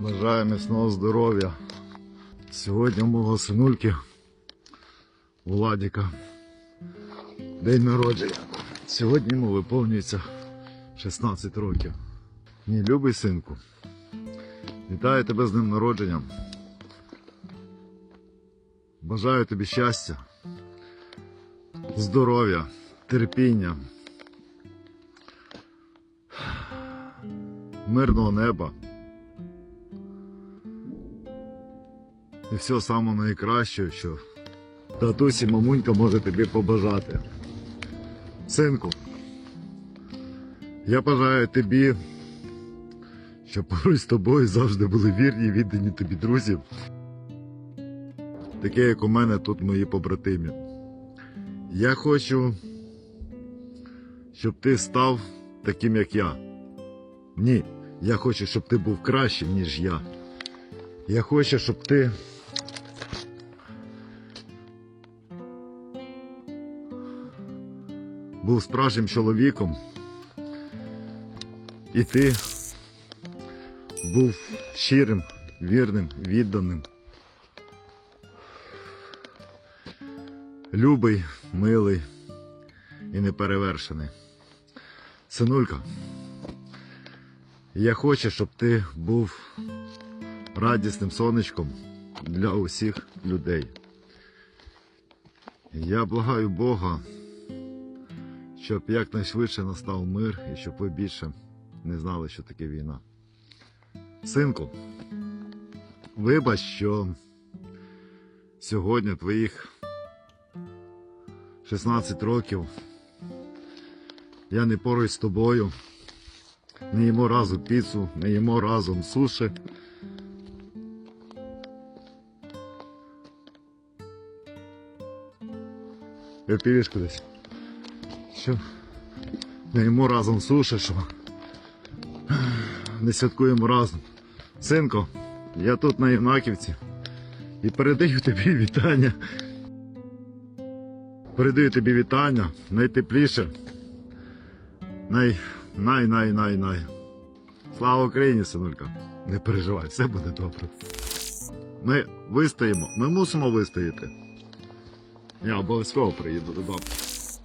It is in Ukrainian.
Бажаю міцного здоров'я. Сьогодні у мого синульки Владіка. День народження. Сьогодні йому виповнюється 16 років. Мій любий синку. Вітаю тебе з днем народження. Бажаю тобі щастя, здоров'я, терпіння, мирного неба. І все саме найкраще, що татусь і мамунька може тобі побажати. Синку, я бажаю тобі, щоб поруч з тобою завжди були вірні віддані тобі друзі. Таке, як у мене тут мої побратимі. Я хочу, щоб ти став таким, як я. Ні, я хочу, щоб ти був кращим, ніж я. Я хочу, щоб ти. Був справжнім чоловіком. І ти був щирим, вірним, відданим. Любий, милий і неперевершений. Синулька, я хочу, щоб ти був радісним сонечком для усіх людей. Я благаю Бога, щоб якнайшвидше настав мир і щоб ви більше не знали, що таке війна. Синку, вибач, що сьогодні твоїх 16 років я не поруч з тобою. Не їмо разом піцу, не їмо разом суші. Я підеш кудись. Не їмо разом суші, що? Не святкуємо разом. Синко, я тут на Євнаківці і передаю тобі вітання. Передаю тобі вітання найтепліше. Най, най, най, най, най. Слава Україні, синулька. Не переживай, все буде добре. Ми вистоїмо, ми мусимо вистояти. Я обов'язково приїду додому.